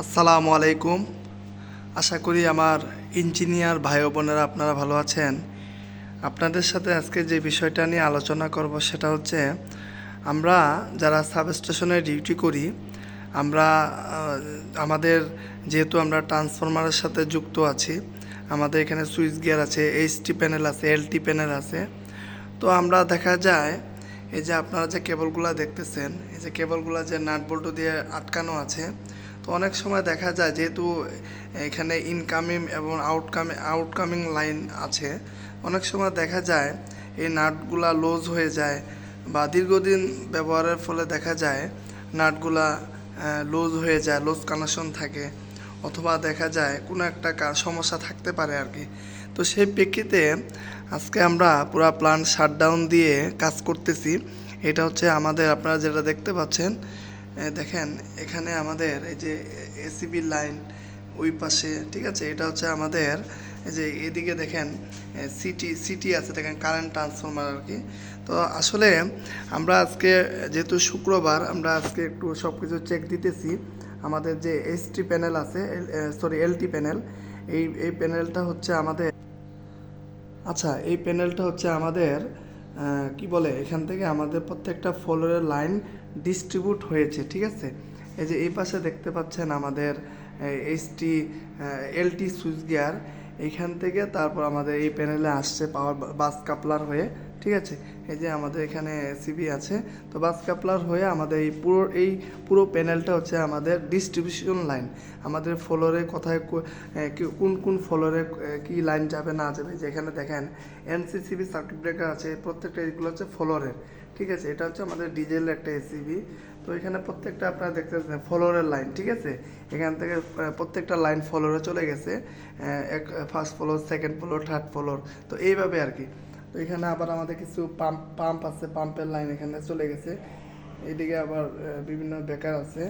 আসসালামু আলাইকুম। আশা করি আমার ইঞ্জিনিয়ার ভাই বোনেরা আপনারা ভালো আছেন। আপনাদের সাথে আজকে যে বিষয়টা নিয়ে আলোচনা করব সেটা হচ্ছে, আমরা যারা সাবস্টেশনে ডিউটি করি, আমরা আমাদের যেহেতু আমরা ট্রান্সফরমারের সাথে যুক্ত আছি, আমাদের এখানে সুইচ গিয়ার আছে, এইচটি প্যানেল আছে, এলটি প্যানেল আছে। তো আমরা দেখা যায়, এই যে আপনারা যে কেবলগুলো দেখতেছেন, এই যে কেবলগুলো যে নাট বল্টু দিয়ে আটকানো আছে তো অনেক সময় দেখা যায় যেহেতু এখানে ইনকামিং এবং আউটকামিং আউটকামিং লাইন আছে, অনেক সময় দেখা যায় এই নাটগুলা লুজ হয়ে যায় বা দীর্ঘদিন ব্যবহারের ফলে দেখা যায় নাটগুলা লুজ হয়ে যায় লুজ কানেকশন থাকে অথবা দেখা যায় কোনো একটা সমস্যা থাকতে পারে আর কি। তো সেই প্রেক্ষিতে আজকে আমরা পুরো প্ল্যান্ট শাটডাউন দিয়ে কাজ করতেছি। এটা হচ্ছে আমাদের, আপনারা যেটা দেখতে পাচ্ছেন দেখেন, এখানে আমাদের এই যে এসিবি লাইন ওই পাশে, ঠিক আছে? এটা হচ্ছে আমাদের এই যে এদিকে দেখেন সিটি সিটি আছে, দেখেন কারেন্ট ট্রান্সফরমার আর কি। তো আসলে আমরা আজকে, যেহেতু শুক্রবার, আমরা আজকে একটু সব কিছু চেক দিতেছি। আমাদের যে এসটি প্যানেল আছে সরি এলটি প্যানেল এই এই প্যানেলটা হচ্ছে আমাদের আচ্ছা এই প্যানেলটা হচ্ছে আমাদের কি বলে, এখান থেকে আমাদের প্রত্যেকটা ফলোয়ারের লাইন ডিস্ট্রিবিউট হয়েছে, ঠিক আছে? এই যে এই পাশে দেখতে পাচ্ছেন আমাদের এইচটি এলটি সুইচ গিয়ার এখান থেকে তারপর আমাদের এই প্যানেলে আসছে পাওয়ার বাস কাপলার হয়ে ঠিক আছে? এই যে আমাদের এখানে সিবি আছে। তো বাস কাপলার হয়ে আমাদের এই পুরো এই পুরো প্যানেলটা হচ্ছে আমাদের ডিস্ট্রিবিউশন লাইন আমাদের ফ্লোরে কোথায় কোন কোন ফ্লোরে কি লাইন যাবে না যাবে যেখানে দেখেন এনসিসিবি সার্কিট ব্রেকার আছে, প্রত্যেকটা এগুলো হচ্ছে ফ্লোরের ঠিক আছে? এটা হচ্ছে আমাদের ডিজেল একটা এসিবি তো এখানে প্রত্যেকটা আপনারা দেখতে পাচ্ছেন ফলোরের লাইন ঠিক আছে? এখান থেকে প্রত্যেকটা লাইন ফলোরে চলে গেছে এক first floor second floor third floor তো এইভাবে আর কি। তো এখানে আবার আমাদের কিছু পাম্প পাম্প আছে পাম্পের লাইন এখানে চলে গেছে। এদিকে আবার বিভিন্ন বেকার আছে।